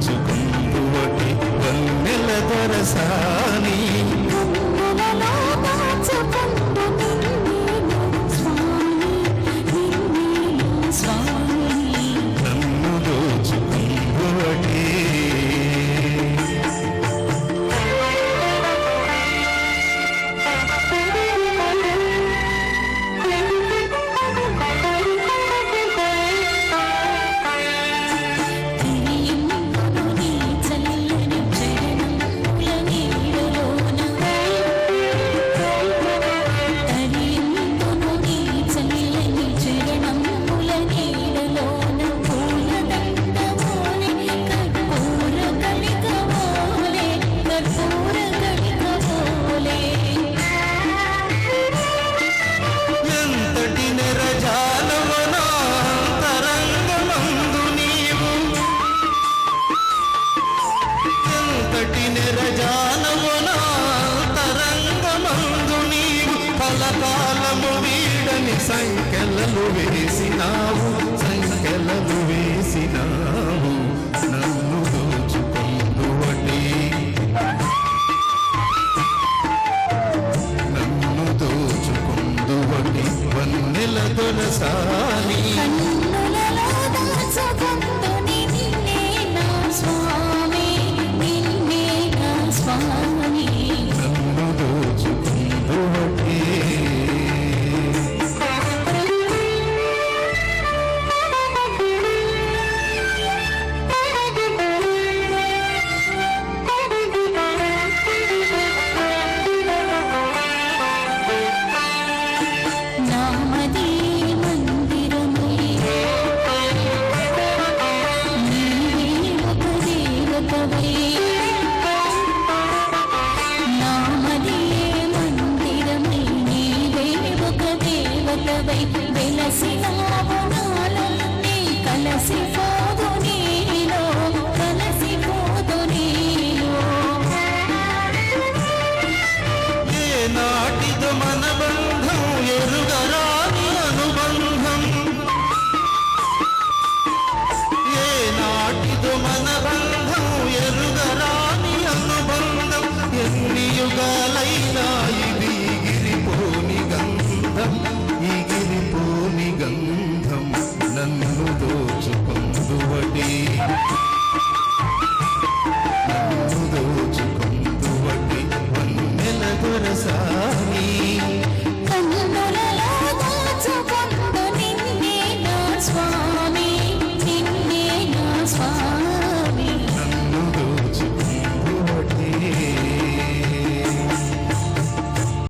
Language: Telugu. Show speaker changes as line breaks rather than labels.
దోచుకుంటూ వన్నెల దొరసా. కాలము వీడని సంఖ్యలను వేసినావు. సంఖ్యలను వేసినావు. నన్ను దోచుకుందువటి నన్ను దోచుకుందువటి వన్నెల దొరసాలి
వెలుగులవై వెలసినావు నాలో నీ కలసిపోదు నీలో కలసిపోదు నీలో
ఏ నాటిదో మన బంధం ఎరుగరాని అనుబంధం. ఏ నాటిదో మన బంధం ఎరుగరాని అనుబంధం ఎన్ని యుగాలైనా ఇది గిరిపోని గంధం.